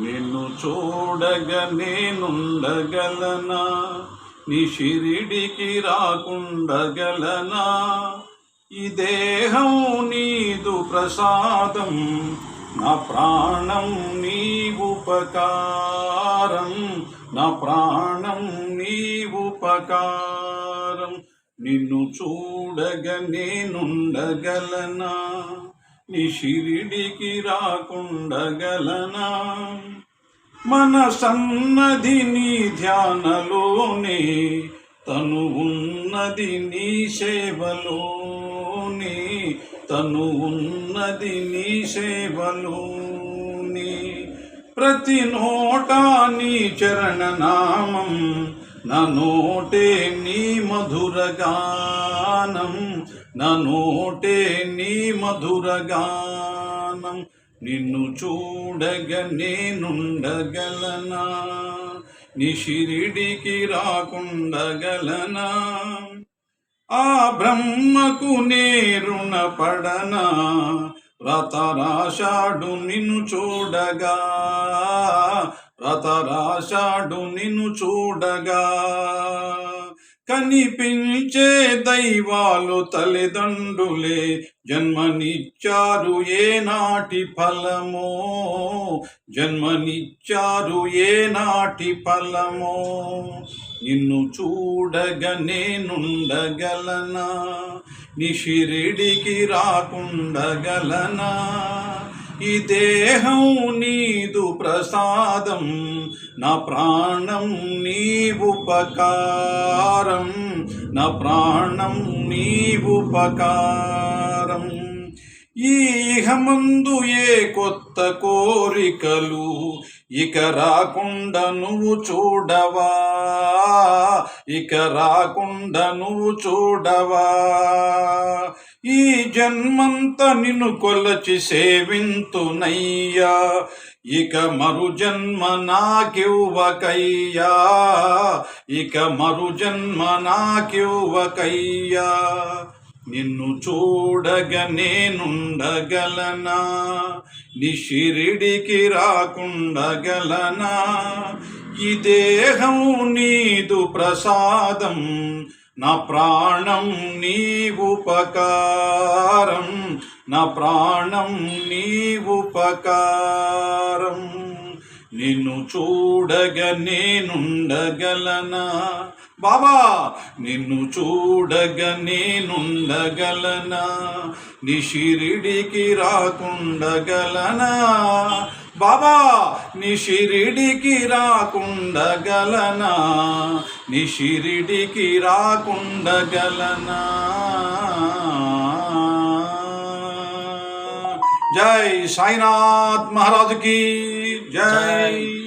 నిన్ను చూడగ నేనుండగలనా? నీ షిరిడికి రాకుండగలనా? ఈ దేహం నీదు ప్రసాదం నా ప్రాణం నీ ఉపకారం నా ప్రాణం నీ ఉపకారం. నిన్ను చూడగ నేనుండగలనా? నీ షిరిడికి రాకుండగలనా? మన సన్నది నీ ధ్యానలోనే తను ఉన్నది నీ సేవలోనే తను ఉన్నది నీ సేవలోనే. ప్రతి నోటా నీ చరణనామం నోటే నీ మధురగానం నోటే నీ మధురగానం నిన్ను చూడగ నేనుండగలనా? నీ షిరిడికి రాకుండగలనా? ఆ బ్రహ్మకు నేరుణ పడనా రతరాశాడు నిన్ను చూడగా రతరాశాడు నిన్ను చూడగా. కనిపించే దైవాలు తల్లిదండ్రులే జన్మనిచ్చారు ఏనాటి ఫలమో. జన్మనిచ్చారు ఏనాటి ఫలమో. నిన్ను చూడగ నేనుండగలనా? నిషిరిడికి రాకుండగలనా? ఈ దేహం నీదు ప్రసాదం నా ప్రాణం నీ ఉపకారం నా ప్రాణం నీ ఉపకారం. ఈ ఇహమందు ఏ కొత్త కోరికలు? ఇక రాకుండా నువ్వు చూడవా? ఇక రాకుండా నువ్వు చూడవా? ఈ జన్మంత నిన్ను కొలచి సేవింతునయ్యా. ఇక మరు జన్మ నాకివ్వకయ్యా. ఇక మరు జన్మ నాకివ్వకయ్యా. నిన్ను చూడగ నేనుండగలనా? నీ షిరిడికి రాకుండగలనా? ఈ దేహం నీదు ప్రసాదం నా ప్రాణం నీ ఉపకారం నా ప్రాణం నీ ఉపకారం. నిన్ను చూడగ నేనుండగలనా? బాబా నిన్ను చూడగ నేనుండగలనా? నీ షిరిడికి రాకుండగలనా? బాబా నీ షిరిడికి రాకుండగలనా? నీ షిరిడికి రాకుండగలనా? జై సాయినాథ్ మహారాజుకి జై.